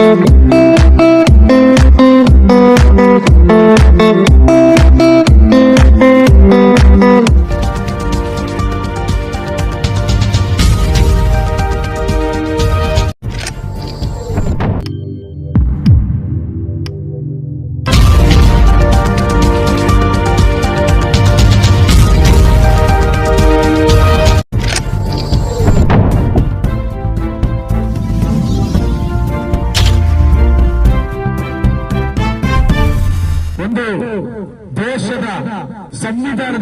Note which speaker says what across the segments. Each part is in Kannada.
Speaker 1: ಒಂದು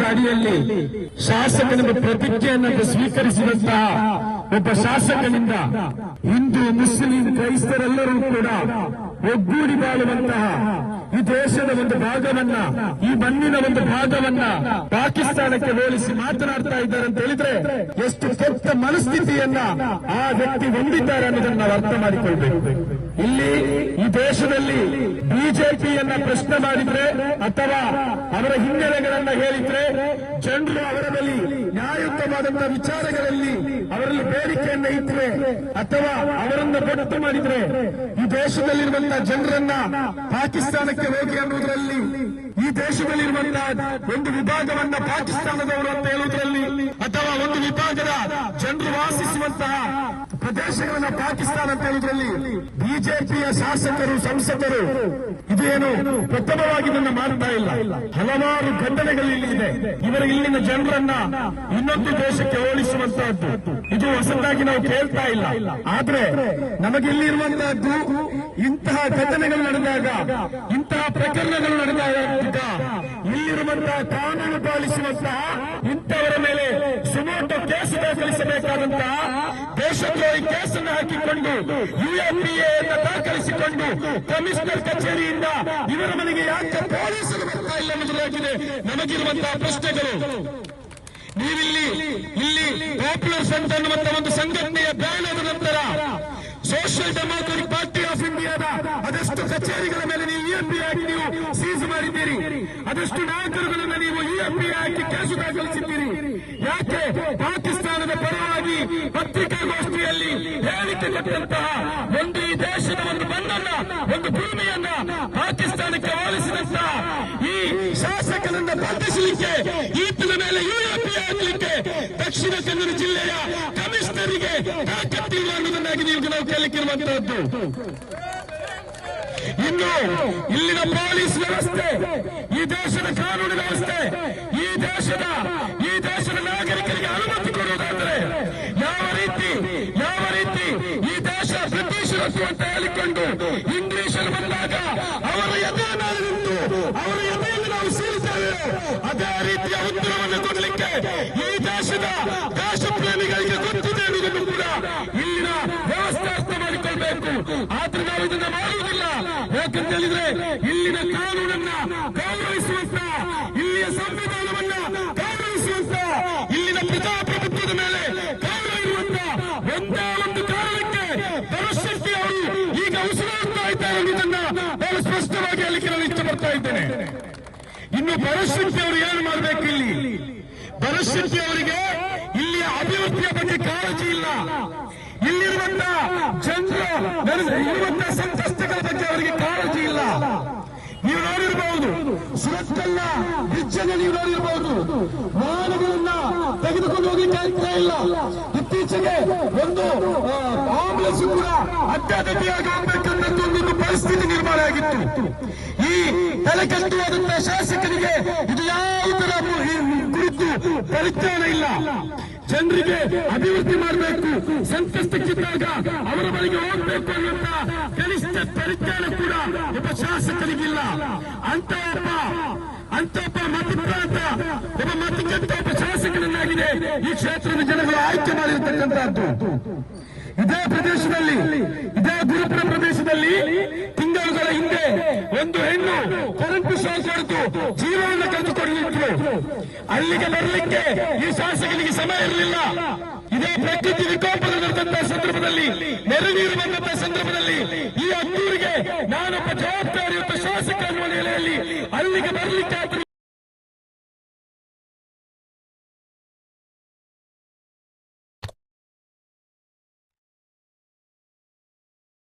Speaker 1: ಅಡಿಯಲ್ಲಿ ಶಾಸಕನಿಗೆ ಪ್ರತಿಜ್ಞೆಯನ್ನು ಸ್ವೀಕರಿಸಿದಂತಹ ಒಬ್ಬ ಶಾಸಕನಿಂದ ಹಿಂದೂ ಮುಸ್ಲಿಂ ಕ್ರೈಸ್ತರೆಲ್ಲರೂ ಕೂಡ ಒಗ್ಗೂಡಿ ಬಾಳುವಂತಹ ಈ ದೇಶದ ಒಂದು ಭಾಗವನ್ನ, ಈ ಮಣ್ಣಿನ ಒಂದು ಭಾಗವನ್ನ ಪಾಕಿಸ್ತಾನಕ್ಕೆ ಹೋಲಿಸಿ ಮಾತನಾಡ್ತಾ ಇದ್ದಾರೆ ಅಂತ ಹೇಳಿದ್ರೆ ಎಷ್ಟು ಕೆಟ್ಟ ಮನಸ್ಥಿತಿಯನ್ನ ಆ ವ್ಯಕ್ತಿ ಹೊಂದಿದ್ದಾರೆ ಅನ್ನೋದನ್ನ ನಾವು ಅರ್ಥ ಮಾಡಿಕೊಳ್ಬೇಕು. ಇಲ್ಲಿ ಈ ದೇಶದಲ್ಲಿ ಬಿಜೆಪಿಯನ್ನ ಪ್ರಶ್ನೆ ಮಾಡಿದ್ರೆ ಅಥವಾ ಅವರ ಹಿನ್ನೆಲೆಗಳನ್ನ ಹೇಳಿದ್ರೆ ಜನರು ಅವರ ಬಳಿ ನ್ಯಾಯಯುತವಾದಂತಹ ವಿಚಾರಗಳಲ್ಲಿ ಅವರಲ್ಲಿ ಬೇಡಿಕೆಯನ್ನ ಇಟ್ಟರೆ ಅಥವಾ ಅವರನ್ನು ಗೊತ್ತು ಮಾಡಿದ್ರೆ ಈ ದೇಶದಲ್ಲಿರುವಂತಹ ಜನರನ್ನ ಪಾಕಿಸ್ತಾನಕ್ಕೆ ಹೋಗಿ ಅನ್ನುವುದರಲ್ಲಿ, ಈ ದೇಶದಲ್ಲಿರುವಂತಹ ಒಂದು ವಿಭಾಗವನ್ನ ಪಾಕಿಸ್ತಾನದವರು ಅಂತ ಹೇಳುವುದರಲ್ಲಿ ಅಥವಾ ಒಂದು ವಿಭಾಗದ ಜನರು ವಾಸಿಸುವಂತಹ ಪ್ರದೇಶಗಳನ್ನ ಪಾಕಿಸ್ತಾನ ಅಂತ ಹೇಳುವುದರಲ್ಲಿ ಬಿಜೆಪಿಯ ಶಾಸಕರು, ಸಂಸದರು ಇದೇನು ಪ್ರಥಮವಾಗಿ ಇದನ್ನ ಮಾಡ್ತಾ ಇಲ್ಲ. ಹಲವಾರು ಘಟನೆಗಳು ಇಲ್ಲಿ ಇದೆ. ಇವರ ಇಲ್ಲಿನ ಜನರನ್ನ ಇನ್ನೊಂದು ದೇಶಕ್ಕೆ ಹೋಲಿಸುವಂತಹದ್ದು. ಇದು ಹೊಸದಾಗಿ ನಾವು ಕೇಳ್ತಾ ಇಲ್ಲ. ಆದ್ರೆ ನಮಗೆ ಇಲ್ಲಿರುವಂತಹದ್ದು ಇಂತಹ ಘಟನೆಗಳು ನಡೆದಾಗ, ಇಂತಹ ಪ್ರಕರಣಗಳು ನಡೆದಾಗ ಇಲ್ಲಿರುವಂತಹ ಕಾನೂನು ಪಾಲಿಸುವಂತಹ ಇಂಥವರ ಮೇಲೆ ಸುಮೋಟೋ ಕೇಸು ದಾಖಲಿಸಬೇಕಾದಂತಹ ದೇಶದ್ರೋಹಿ ಕೇಸನ್ನು ಹಾಕಿಕೊಂಡು ಯುಎಪಿಎ ದಾಖಲಿಸಿಕೊಂಡು, ಕಮಿಷನರ್ ಕಚೇರಿಯಿಂದ ಇವರ ಮನೆಗೆ ಯಾಕೆ ಪೊಲೀಸರು ಬರ್ತಾ ಇಲ್ಲ ಮೊದಲಾಗಿದೆ ನಮಗಿರುವಂತಹ ಪ್ರಶ್ನೆಗಳು. ನೀವಿಲ್ಲಿ, ಇಲ್ಲಿ ಪಾಪ್ಯುಲರ್ ಫ್ರಂಟ್ ಅನ್ನುವಂತಹ ಒಂದು ಸಂಘಟನೆಯ ಬ್ಯಾನ್ ಆದ ನಂತರ ಸೋಷಿಯಲ್ ಡೆಮೋಕ್ರೆಟಿಕ್ ಪಾರ್ಟಿ ಆಫ್ ಇಂಡಿಯಾದ ಅದೆಷ್ಟು ಕಚೇರಿಗಳ ಮೇಲೆ ನೀವು ಯುಎಪಿ ಆಗಿ ನೀವು ಸೀಸ್ ಮಾಡಿದ್ದೀರಿ? ಅದೆಷ್ಟು ನಾಯಕರುಗಳನ್ನ ನೀವು ಯುಎಪಿ ಆಗಿ ಕೇಸು ದಾಖಲಿಸಿದ್ದೀರಿ? ಯಾಕೆ ಪಾಕಿಸ್ತಾನದ ಪರವಾಗಿ ಪತ್ರಿಕಾಗೋಷ್ಠಿಯಲ್ಲಿ ಕೊಟ್ಟಂತಹ ಒಂದು ಈ ದೇಶದ ಒಂದು ಮಣ್ಣನ್ನ, ಒಂದು ಭೂಮಿಯನ್ನ ಪಾಕಿಸ್ತಾನಕ್ಕೆ ಹೋಲಿಸಿದಂತಹ ಈ ಶಾಸಕನನ್ನ ಬಂಧಿಸಲಿಕ್ಕೆ, ಈತನ ಮೇಲೆ ಯುಎಪಿ ಹಾಕಲಿಕ್ಕೆ ದಕ್ಷಿಣ ಕನ್ನಡ ಜಿಲ್ಲೆಯ ಕಮಿಷನರಿಗೆ ತಾಕತ್ತಿಲ್ಲ ಅನ್ನೋದನ್ನಾಗಿ ನೀವು ನಾವು ಕೇಳಲಿಕ್ಕಿರುವಂತಹದ್ದು. ಇನ್ನು ಇಲ್ಲಿನ ಪೊಲೀಸ್ ವ್ಯವಸ್ಥೆ ಈ ದೇಶದ ಕಾನೂನು ವ್ಯವಸ್ಥೆ ಈ ದೇಶದ ಈ ದೇಶದ ನಾಗರಿಕರಿಗೆ ಅನುಮತಿ ಕೊಡುವುದಾದರೆ ಯಾವ ರೀತಿ ಯಾವ ರೀತಿ ಈ ದೇಶ ಬ್ರಿಟಿಷರದ್ದು ಅಂತ ಹೇಳಿಕೊಂಡು ಇಂಗ್ಲಿಷಲ್ಲಿ ಬಂದಾಗ ಅವರ ಎದೆ ಮೇಲೆ ನಿಂತು ಅವರ ಎದೆಯಲ್ಲಿ ನಾವು ಸೇರಿದ್ದೇವೆ. ಅದೇ ರೀತಿಯ ಉತ್ತರವನ್ನು ಕೊಡಲಿಕ್ಕೆ ಈ ದೇಶದ ದೇಶ ಪ್ರೇಮಿಗಳಿಗೆ ಗೊತ್ತಿದೆ ಅನ್ನೋದನ್ನು ಕೂಡ ಇಲ್ಲಿನ ವ್ಯವಸ್ಥೆ ಅರ್ಥ ಮಾಡಿಕೊಳ್ಬೇಕು. ಆದ್ರೆ ನಾವು ಇದನ್ನ ಮಾಡುವುದಿಲ್ಲ. ಯಾಕಂತ ಹೇಳಿದ್ರೆ ಇಲ್ಲಿನ ಕಾನೂನನ್ನ ಭರಶಕ್ತಿ ಅವರು ಏನು ಮಾಡಬೇಕು ಇಲ್ಲಿ? ಭರಶಕ್ತಿ ಅವರಿಗೆ ಇಲ್ಲಿ ಅಭಿವೃದ್ಧಿಯ ಬಗ್ಗೆ ಕಾಳಜಿ ಇಲ್ಲ. ಇಲ್ಲಿರುವಂತ ಜನರು ಇರುವಂತ ಸಂಕಷ್ಟಗಳ ಬಗ್ಗೆ ಅವರಿಗೆ ಕಾಳಜಿ ಇಲ್ಲ. ನೀವು ನೋಡಿರಬಹುದು ಸುರತ್ತಲ್ಲ ಹೆಚ್ಚನ್ನು ನೀವು ನೋಡಿರಬಹುದು ವಾಹನಗಳನ್ನ ಹೋಗ್ಲಿಕ್ಕೆ ಆಗ್ತಾ ಇಲ್ಲ. ಇತ್ತೀಚೆಗೆ ಒಂದು ಆಂಬುಲೆನ್ಸ್ ಕೂಡ ಅಡ್ಡಾದಿಡ್ಡಿಯಾಗಿ ಹೋಗ್ಬೇಕನ್ನೋ ಒಂದು ಪರಿಸ್ಥಿತಿ ನಿರ್ಮಾಣ ಆಗಿತ್ತು. ಈ ತಲೆಕಟ್ಟುವಾದಂತಹ ಶಾಸಕರಿಗೆ ಇದು ಯಾವುದರ ಕುರಿತು ಪರಿಜ್ಞಾನ ಇಲ್ಲ. ಜನರಿಗೆ ಅಭಿವೃದ್ಧಿ ಮಾಡಬೇಕು ಸಂಕಷ್ಟಕ್ಕಿದ್ದಾಗ ಅವರ ಬಳಿಗೆ ಹೋಗ್ಬೇಕು ಅನ್ನುವಂತ ಕನಿಷ್ಠ ಪರಿಜ್ಞಾನ ಕೂಡ ಒಬ್ಬ ಶಾಸಕರಿಗಿಲ್ಲ ಅಂತ ಒಬ್ಬ ಅಂತ ಒಬ್ಬ ಮತಪ್ರಾಂತ ಒಬ್ಬ ಮತಗಂತ ಇದೆ. ಈ ಕ್ಷೇತ್ರದ ಜನಗಳು ಆಯ್ಕೆ ಮಾಡಿರತಕ್ಕಂತಹದ್ದು ಇದೇ ಪ್ರದೇಶದಲ್ಲಿ, ಇದೇ ಗುರುಪುರ ಪ್ರದೇಶದಲ್ಲಿ ತಿಂಗಳುಗಳ ಹಿಂದೆ ಒಂದು ಹೆಣ್ಣು ಕರೆಂಟ್ ಶಾಕ್ ಹೊಡೆದು ಜೀವನವನ್ನು ಕಳೆದುಕೊಂಡಿದ್ರು. ಅಲ್ಲಿಗೆ ಬರಲಿಕ್ಕೆ ಈ ಶಾಸಕರಿಗೆ ಸಮಯ ಇರಲಿಲ್ಲ. ಇದೇ ಪ್ರಕೃತಿ ವಿಕೋಪ ನಡೆದಂತಹ ಸಂದರ್ಭದಲ್ಲಿ ನೆರೆ ನೀರು ಬಂದಂತಹ ಸಂದರ್ಭದಲ್ಲಿ ಈ ಹತ್ತೂರಿಗೆ ನಾನೊಬ್ಬ ಜವಾಬ್ದಾರಿಯುತ